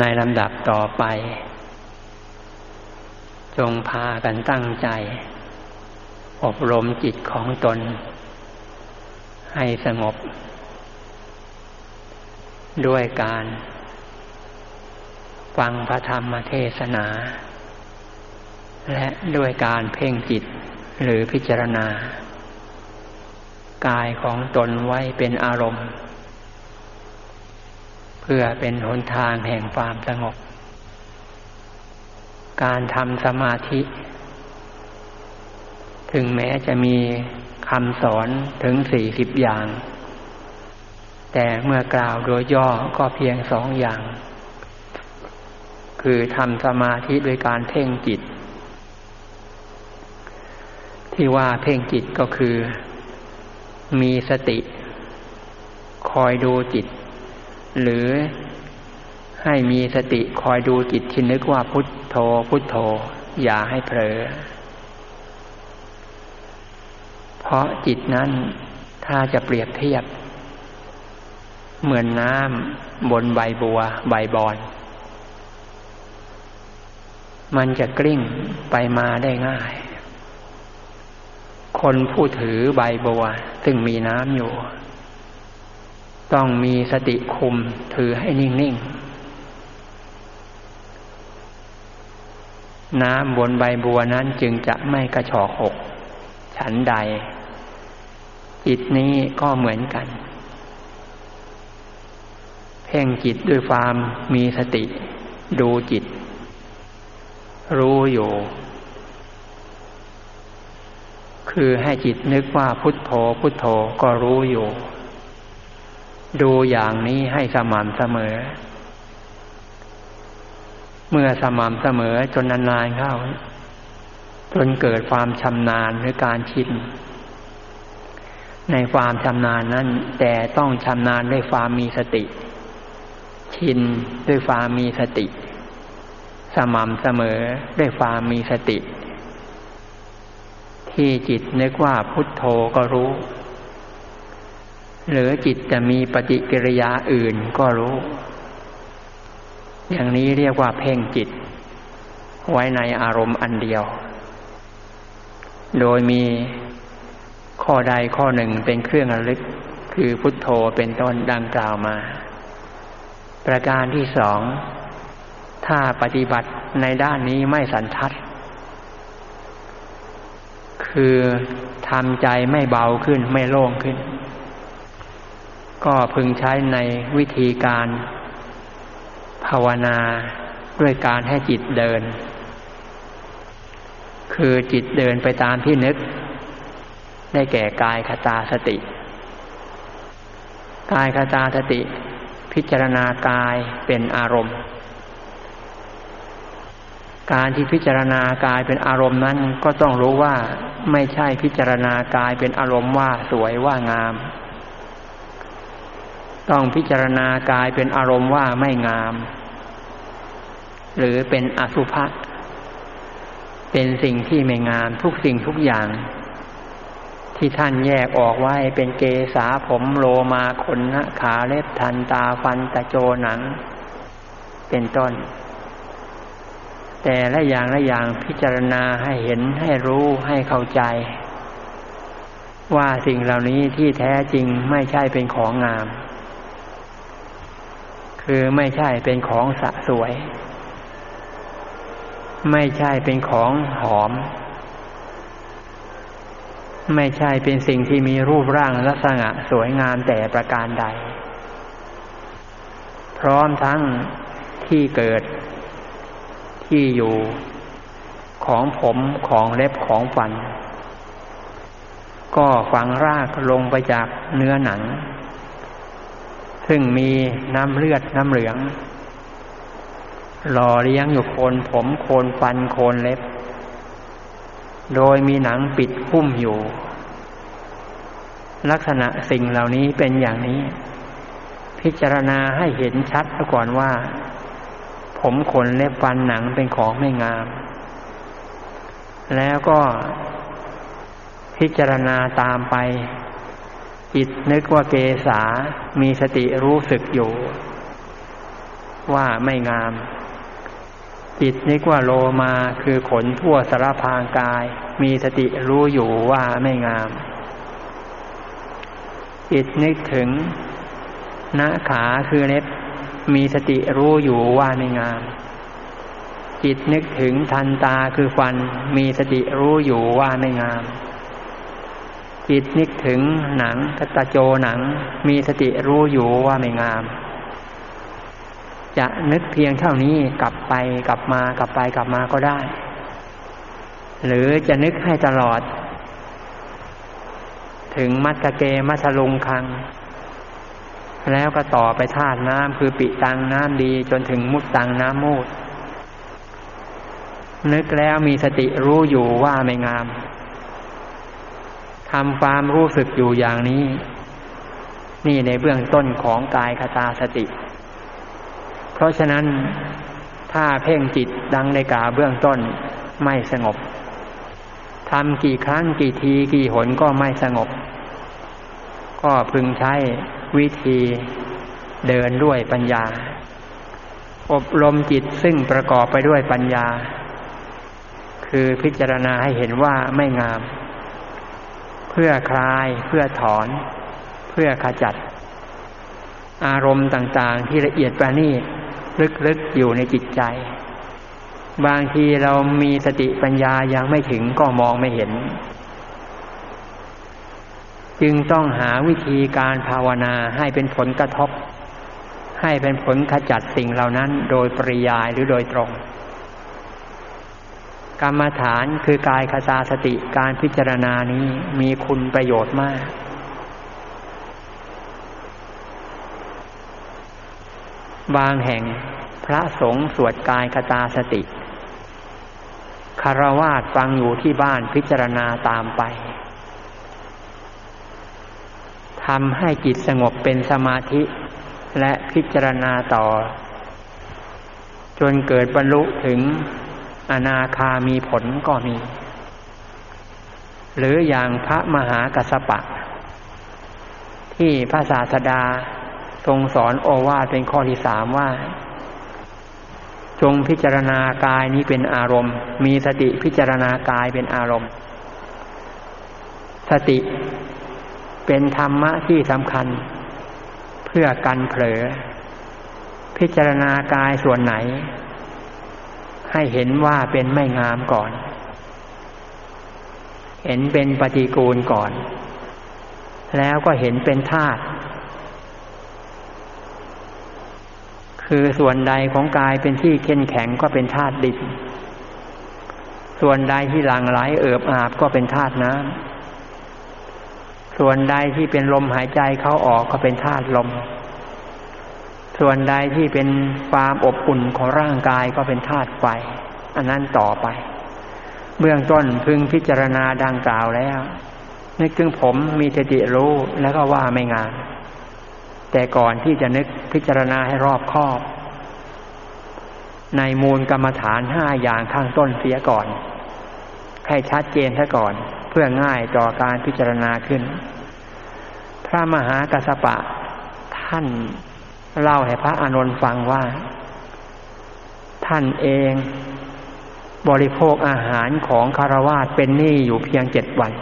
ในลำดับต่อไป จงพากันตั้งใจ อบรมจิตของตน ให้สงบ ด้วยการ ฟังพระธรรมเทศนา และด้วยการเพ่งจิตหรือพิจารณา กายของตนไว้เป็นอารมณ์ พื่อเป็นหนทางแห่งความสงบ การทำสมาธิ ถึงแม้จะมีคำสอนถึงสี่สิบอย่าง แต่เมื่อกล่าวโดยย่อก็เพียงสองอย่าง คือทำสมาธิโดยการเพ่งจิต ที่ว่าเพ่งจิตก็คือ มีสติ คอยดูจิต หรือให้มีสติคอยดูจิตที่นึกว่าพุทโธพุทโธ อย่าให้เผลอ เพราะจิตนั้นถ้าจะเปรียบเทียบ เหมือนน้ำบนใบบัว ใบบอน มันจะกลิ้งไปมาได้ง่าย คนผู้ถือใบบัวซึ่งมีน้ำอยู่ ต้องมีสติคุมถือให้นิ่งๆ น้ำบนใบบัวนั้นจึงจะไม่กระชอกหก ฉันใด จิตนี้ก็เหมือนกัน เพ่งจิตด้วยความมีสติ ดูจิต รู้อยู่ คือให้จิตนึกว่าพุทโธพุทโธก็รู้อยู่ ดูอย่างนี้ให้สม่ำเสมอ เมื่อสม่ำเสมอจนนานๆเข้า จนเกิดความชำนาญหรือการชินในความชำนาญนั้น แต่ต้องชำนาญด้วยความมีสติ ชินด้วยความมีสติ สม่ำเสมอด้วยความมีสติ ที่จิตนึกว่าพุทโธก็รู้ หรือจิตจะมีปฏิกิริยาอื่นก็รู้ อย่างนี้เรียกว่าเพ่งจิต ไว้ในอารมณ์อันเดียว โดยมีข้อใดข้อหนึ่งเป็นเครื่องระลึก คือพุทโธเป็นต้นดังกล่าวมา ประการที่สอง ถ้าปฏิบัติในด้านนี้ไม่สันทัด คือทำใจไม่เบาขึ้นไม่โล่งขึ้น ก็พึงใช้ในวิธีการภาวนาด้วยการให้จิตเดิน คือจิตเดินไปตามที่นึก ได้แก่กายคตาสติ กายคตาสติ พิจารณากายเป็นอารมณ์ การที่พิจารณากายเป็นอารมณ์นั้นก็ต้องรู้ว่าไม่ใช่พิจารณากายเป็นอารมณ์ว่าสวยว่างาม ต้องพิจารณากายเป็นอารมณ์ว่าไม่งาม หรือเป็นอสุภะเป็นสิ่งที่ไม่งามทุกสิ่งทุกอย่าง ที่ท่านแยกออกไว้เป็นเกษาผมโลมาขนนขาเล็บทันตาฟันตะโจหนัง เป็นต้น แต่ละอย่างละอย่างพิจารณาให้เห็นให้รู้ให้เข้าใจ ว่าสิ่งเหล่านี้ที่แท้จริงไม่ใช่เป็นของงาม คือไม่ใช่เป็นของสะสวย ไม่ใช่เป็นของหอม ไม่ใช่เป็นสิ่งที่มีรูปร่างลักษณะสวยงามแต่ประการใด พร้อมทั้งที่เกิด ที่อยู่ของผมของเล็บของฟัน ก็ฝังรากลงไปจากเนื้อหนัง ซึ่งมีน้ำเลือดน้ำเหลือง หล่อเลี้ยงอยู่โคนผมโคนฟันโคนเล็บ โดยมีหนังปิดหุ้มอยู่ ลักษณะสิ่งเหล่านี้เป็นอย่างนี้ พิจารณาให้เห็นชัดก่อนว่า ผมขนเล็บฟันหนังเป็นของไม่งาม แล้วก็พิจารณาตามไป จิตนึกว่าเกษา มีสติรู้สึกอยู่ ว่าไม่งาม จิตนึกว่าโลมาคือขนทั่วสารพางกาย มีสติรู้อยู่ว่าไม่งาม จิตนึกถึงหน้าขาคือเล็บ มีสติรู้อยู่ว่าไม่งาม จิตนึกถึงทันตาคือฟัน มีสติรู้อยู่ว่าไม่งาม จิตนึกถึงหนังกตะโจหนัง มีสติรู้อยู่ว่าไม่งาม จะนึกเพียงเท่านี้กลับไปกลับมากลับไปกลับมาก็ได้ หรือจะนึกให้ตลอด ถึงมัตตะเกมัทลุงคัง แล้วก็ต่อไปธาตุน้ำคือปิตังน้ำดีจนถึงมุตตังน้ำมูดนึกแล้วมีสติรู้อยู่ว่าไม่งาม ทำความรู้สึกอยู่อย่างนี้ นี่ในเบื้องต้นของกายคตาสติ เพราะฉะนั้นถ้าเพ่งจิตดังในกาเบื้องต้นไม่สงบทำกี่ครั้งกี่ทีกี่หนก็ไม่สงบ ก็พึงใช้วิธีเดินด้วยปัญญา อบรมจิตซึ่งประกอบไปด้วยปัญญา คือพิจารณาให้เห็นว่าไม่งาม พื่อคลาย เพื่อถอน เพื่อขจัด อารมณ์ต่างๆ ที่ละเอียดประณีตลึกๆอยู่ในจิตใจ บางทีเรามีสติปัญญายังไม่ถึงก็มองไม่เห็น จึงต้องหาวิธีการภาวนาให้เป็นผลกระทบ ให้เป็นผลขจัดสิ่งเหล่านั้นโดยปริยายหรือโดยตรง กรรมฐานคือกายคตาสติการพิจารณานี้มีคุณประโยชน์มาก บางแห่งพระสงฆ์สวดกายคตาสติคารวาสฟังอยู่ที่บ้านพิจารณาตามไปทำให้จิตสงบเป็นสมาธิและพิจารณาต่อ จนเกิดบรรลุถึง อนาคามีผลก็มี หรืออย่างพระมหากัสปะ ที่พระศาสดาทรงสอนโอวาทเป็นข้อที่สามว่า จงพิจารณากายนี้เป็นอารมณ์ มีสติพิจารณากายเป็นอารมณ์ สติเป็นธรรมะที่สำคัญ เพื่อกันเผลอ พิจารณากายส่วนไหน ให้เห็นว่าเป็นไม่งามก่อน เห็นเป็นปฏิกูลก่อน แล้วก็เห็นเป็นธาตุคือส่วนใดของกายเป็นที่เข้นแข็งก็เป็นธาตุดินส่วนใดที่หลังไหลเอิบอาบก็เป็นธาตุน้ำส่วนใดที่เป็นลมหายใจเข้าออกก็เป็นธาตุลม ส่วนใดที่เป็นความอบอุ่นของร่างกายก็เป็นธาตุไฟ อันนั้นต่อไป เบื้องต้นพึงพิจารณาดังกล่าวแล้วนึกถึงผมมีสติรู้แล้วก็ว่าไม่งาน แต่ก่อนที่จะนึกพิจารณาให้รอบคอบ ในมูลกรรมฐานห้าอย่างข้างต้นเสียก่อน ให้ชัดเจนซะก่อน เพื่อง่ายต่อการพิจารณาขึ้น พระมหากัสปะท่าน เล่าให้พระอานนท์ฟังว่า ท่านเองบริโภคอาหารของคารวาสเป็นหนี้อยู่เพียงเจ็ดวัน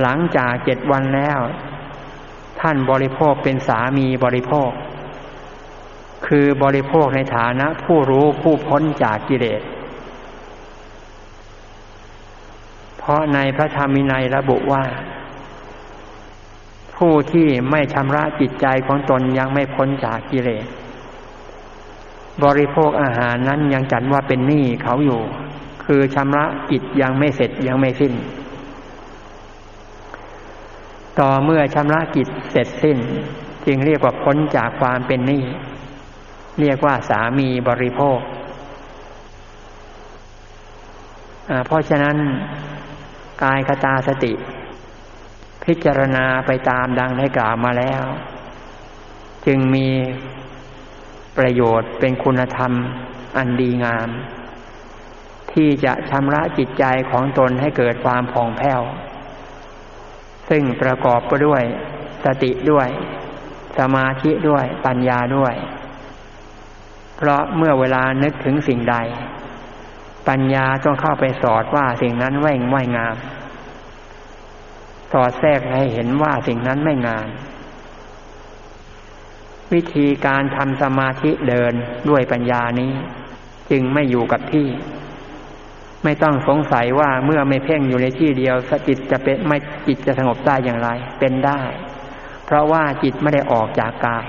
หลังจากเจ็ดวันแล้ว ท่านบริโภคเป็นสามีบริโภค คือบริโภคในฐานะผู้รู้ผู้พ้นจากกิเลส เพราะในพระธรรมินัยระบุว่า ผู้ที่ไม่ชำระจิตใจของตนยังไม่พ้นจากกิเลส บริโภคอาหารนั้นยังจัดว่าเป็นหนี้เขาอยู่ คือชำระจิตยังไม่เสร็จยังไม่สิ้น ต่อเมื่อชำระจิตเสร็จสิ้น จึงเรียกว่าพ้นจากความเป็นหนี้เรียกว่าสามีบริโภค เพราะฉะนั้นกายคตาสติ พิจารณาไปตามดังได้กล่าวมาแล้ว จึงมีประโยชน์เป็นคุณธรรมอันดีงาม ที่จะชำระจิตใจของตนให้เกิดความผ่องแผ้ว ซึ่งประกอบไปด้วยสติด้วย สมาธิด้วยปัญญาด้วย เพราะเมื่อเวลานึกถึงสิ่งใด ปัญญาต้องเข้าไปสอดว่าสิ่งนั้นแว่งไม่งาม สอดแทรกให้เห็นว่าสิ่งนั้นไม่งามวิธีการทำสมาธิเดินด้วยปัญญานี้ จึงไม่อยู่กับที่ ไม่ต้องสงสัยว่าเมื่อไม่เพ่งอยู่ในที่เดียวสจิตจะเป็นไม่จิตจะสงบได้อย่างไร เป็นได้ เพราะว่าจิตไม่ได้ออกจากกาย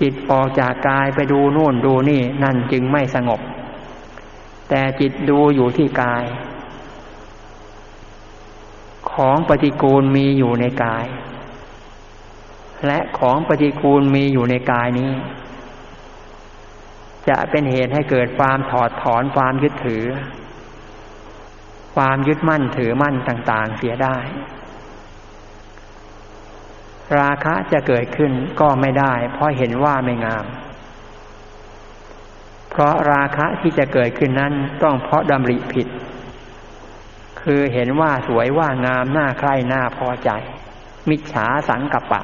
จิตออกจากกายไปดูนู่นดูนี่นั่นจึงไม่สงบ แต่จิตดูอยู่ที่กาย ของปฏิกูลมีอยู่ในกาย และของปฏิกูลมีอยู่ในกายนี้ จะเป็นเหตุให้เกิดความถอดถอนความยึดถือ ความยึดมั่นถือมั่นต่าง ๆ เสียได้ ราคะจะเกิดขึ้นก็ไม่ได้ เพราะเห็นว่าไม่งาม เพราะราคะที่จะเกิดขึ้นนั้นต้องเพราะดำริผิด คือเห็นว่าสวยว่างามน่าใคร่น่าพอใจ มิจฉาสังกัปปะ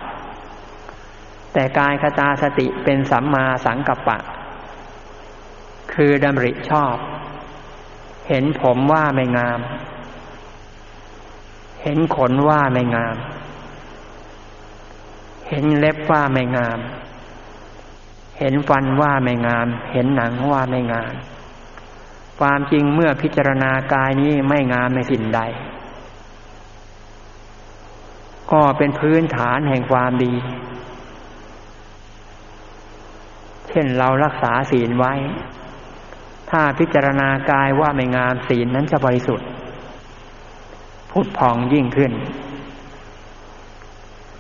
แต่กายคตาสติเป็นสัมมาสังกัปปะ คือดำริชอบ เห็นผมว่าไม่งาม เห็นขนว่าไม่งาม เห็นเล็บว่าไม่งาม เห็นฟันว่าไม่งาม เห็นหนังว่าไม่งาม ความจริงเมื่อพิจารณากายนี้ไม่งามในสิ่งใด ก็เป็นพื้นฐานแห่งความดี เช่นเรารักษาศีลไว้ ถ้าพิจารณากายว่าไม่งามศีลนั้นจะบริสุทธิ์พุทธพองยิ่งขึ้น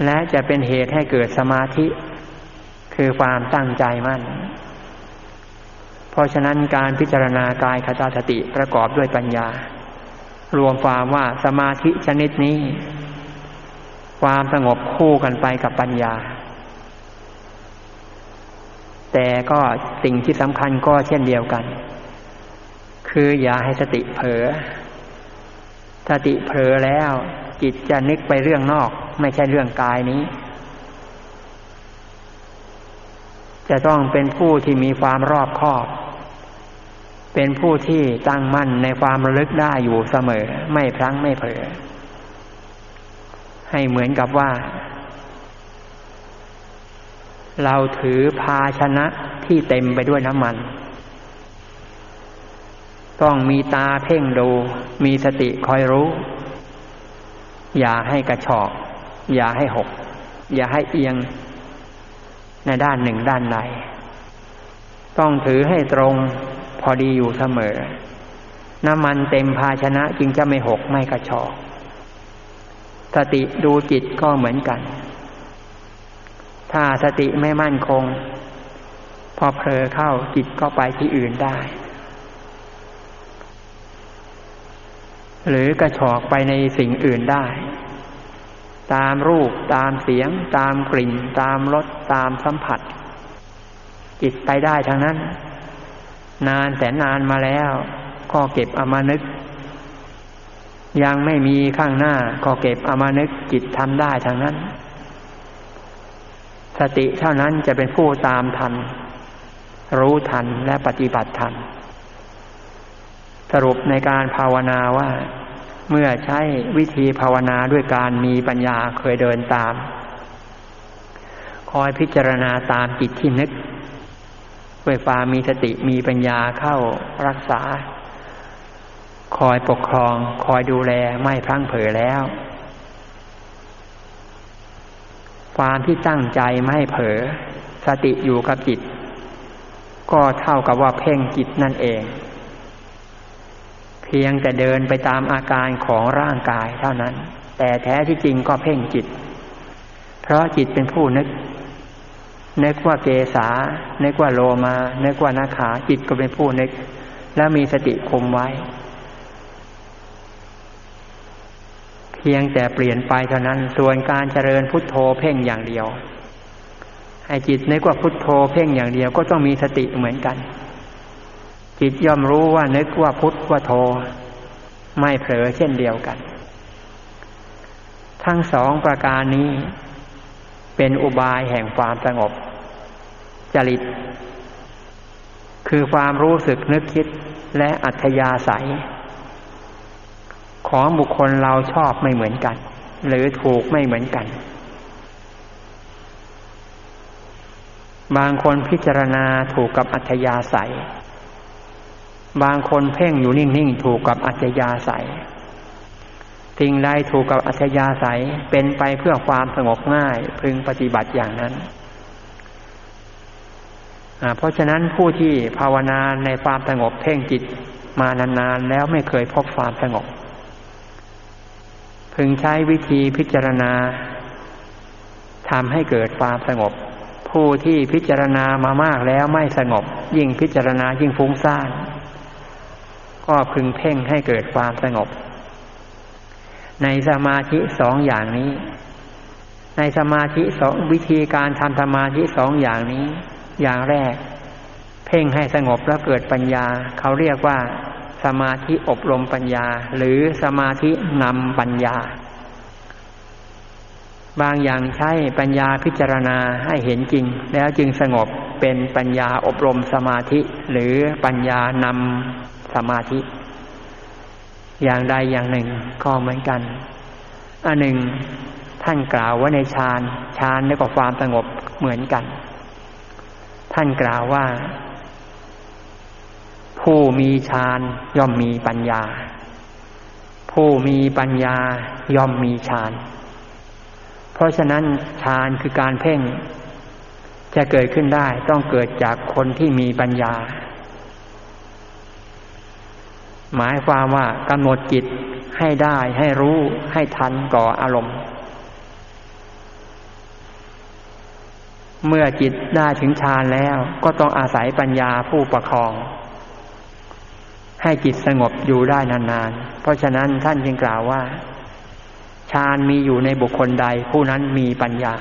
และจะเป็นเหตุให้เกิดสมาธิ คือความตั้งใจมั่น เพราะฉะนั้นการพิจารณากายคตาสติประกอบด้วยปัญญา รวมความว่าสมาธิชนิดนี้ ความสงบคู่กันไปกับปัญญา แต่ก็สิ่งที่สำคัญก็เช่นเดียวกัน คืออย่าให้สติเผลอสติเผลอแล้วจิตจะนึกไปเรื่องนอก ไม่ใช่เรื่องกายนี้ จะต้องเป็นผู้ที่มีความรอบคอบ เป็นผู้ที่ตั้งมั่นในความระลึกได้อยู่เสมอ ไม่พลั้งไม่เผลอให้เหมือนกับว่า เราถือภาชนะที่เต็มไปด้วยน้ำมัน ต้องมีตาเพ่งดู มีสติคอยรู้ อย่าให้กระชอก อย่าให้หก อย่าให้เอียง ในด้านหนึ่งด้านใดต้องถือให้ตรง พอดีอยู่เสมอ น้ำมันเต็มภาชนะจึงจะไม่หกไม่กระชอกสติดูจิตก็เหมือนกัน ถ้าสติไม่มั่นคง พอเผลอเข้าจิตก็ไปที่อื่นได้ หรือกระชอกไปในสิ่งอื่นได้ ตามรูปตามเสียง ตามกลิ่น ตามรสตามสัมผัส จิตไปได้ทั้งนั้น นานแสนนานมาแล้ว ก็เก็บเอามานึก ยังไม่มีข้างหน้า ก็เก็บเอามานึกจิตทำได้ทั้งนั้น สติเท่านั้นจะเป็นผู้ตามทัน รู้ทันและปฏิบัติทัน สรุปในการภาวนาว่า เมื่อใช้วิธีภาวนาด้วยการมีปัญญาเคยเดินตาม คอยพิจารณาตามจิตที่นึก ด้วยความมีสติมีปัญญาเข้ารักษา คอยปกครอง คอยดูแลไม่พลั้งเผลอแล้ว ความที่ตั้งใจไม่เผลอสติอยู่กับจิต ก็เท่ากับว่าเพ่งจิตนั่นเอง เพียงแต่เดินไปตามอาการของร่างกายเท่านั้น แต่แท้ที่จริงก็เพ่งจิต เพราะจิตเป็นผู้นึก นึกว่าเกษานึกว่าโลมานึกว่านาขา จิตก็เป็นผู้นึก แล้วมีสติคุมไว้ เพียงแต่เปลี่ยนไปเท่านั้น ส่วนการเจริญพุทโธเพ่งอย่างเดียว ให้จิตนึกว่าพุทโธเพ่งอย่างเดียวก็ต้องมีสติเหมือนกัน จิตย่อมรู้ว่านึกว่าพุทว่าโธ ไม่เผลอเช่นเดียวกัน ทั้งสองประการนี้ เป็นอุบายแห่งความสงบ จริต คือความรู้สึกนึกคิดและอัธยาศัย ของบุคคลเราชอบไม่เหมือนกัน หรือถูกไม่เหมือนกัน บางคนพิจารณาถูกกับอัธยาศัย บางคนเพ่งอยู่นิ่ง ๆ ถูกกับอัธยาศัย สิ่งใดถูกกับอัธยาศัยเป็นไปเพื่อความสงบง่าย พึงปฏิบัติอย่างนั้น เพราะฉะนั้นผู้ที่ภาวนาในความสงบเพ่งจิตมานานๆแล้วไม่เคยพบความสงบ พึงใช้วิธีพิจารณาทำให้เกิดความสงบ ผู้ที่พิจารณามามากแล้วไม่สงบ ยิ่งพิจารณายิ่งฟุ้งซ่านก็พึงเพ่งให้เกิดความสงบ ในสมาธิสองอย่างนี้ ในสมาธิสองวิธีการทำสมาธิสองอย่างนี้ อย่างแรก เพ่งให้สงบแล้วเกิดปัญญา เขาเรียกว่า สมาธิอบรมปัญญา หรือสมาธินำปัญญา บางอย่างใช้ปัญญาพิจารณาให้เห็นจริง แล้วจึงสงบเป็นปัญญาอบรมสมาธิ หรือปัญญานำสมาธิ อย่างใดอย่างหนึ่งก็เหมือนกัน อันหนึ่งท่านกล่าวว่าในฌานฌานนี่ก็ความสงบเหมือนกัน ท่านกล่าวว่า ผู้มีฌานย่อมมีปัญญา ผู้มีปัญญาย่อมมีฌาน เพราะฉะนั้นฌานคือการเพ่ง จะเกิดขึ้นได้ต้องเกิดจากคนที่มีปัญญา หมายความว่ากำหนดจิตให้ได้ให้รู้ให้ทันก่ออารมณ์ เมื่อจิตได้ถึงฌานแล้วก็ต้องอาศัยปัญญาผู้ประคอง ให้จิตสงบอยู่ได้นานๆ เพราะฉะนั้นท่านจึงกล่าวว่าฌานมีอยู่ในบุคคลใด ผู้นั้นมีปัญญา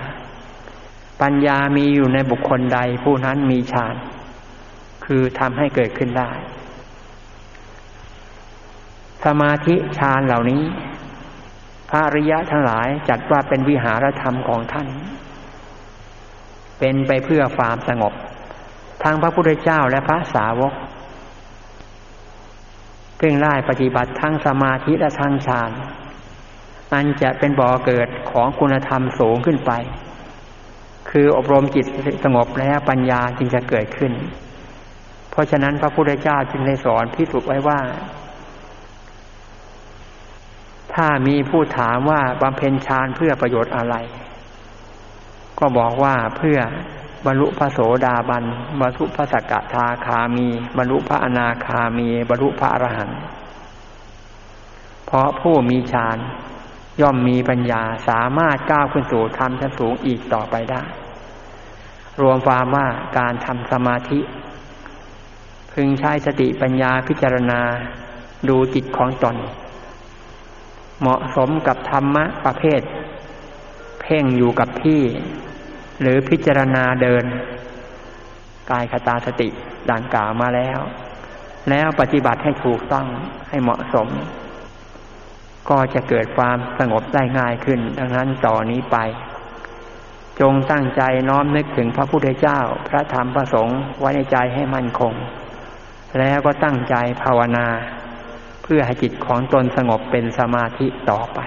ปัญญามีอยู่ในบุคคลใด ผู้นั้นมีฌาน คือทำให้เกิดขึ้นได้ สมาธิฌานเหล่านี้ พระริยะทั้งหลายจัดว่าเป็นวิหารธรรมของท่าน เป็นไปเพื่อความสงบทั้งพระพุทธเจ้าและพระสาวกเพ่งไล่ปฏิบัติทั้งสมาธิและทั้งฌานอันจะเป็นบ่อเกิดของคุณธรรมสูงขึ้นไป คืออบรมจิตสงบแล้วปัญญาจึงจะเกิดขึ้น เพราะฉะนั้นพระพุทธเจ้าจึงได้สอนพิสุไว้ว่า ถ้ามีผู้ถามว่าบำเพ็ญฌานเพื่อประโยชน์อะไร ก็บอกว่าเพื่อบรรลุพระโสดาบันบรรลุพระสกทาคามี บรรลุพระอนาคามี บรรลุพระอรหันต์เพราะผู้มีฌานย่อมมีปัญญาสามารถก้าวขึ้นสู่ธรรมชั้นสูงอีกต่อไปได้ รวมความว่าการทำสมาธิ พึงใช้สติปัญญาพิจารณาดูจิตของตน เหมาะสมกับธรรมะประเภท เพ่งอยู่กับที่ หรือพิจารณาเดิน กายคตาสติดังกล่าวมาแล้ว แล้วปฏิบัติให้ถูกต้องให้เหมาะสม ก็จะเกิดความสงบได้ง่ายขึ้น ดังนั้นต่อนนี้ไป จงตั้งใจน้อมนึกถึงพระพุทธเจ้า พระธรรมพระสงฆ์ไว้ในใจให้มั่นคง แล้วก็ตั้งใจภาวนา เพื่อให้จิตของตนสงบเป็นสมาธิต่อไป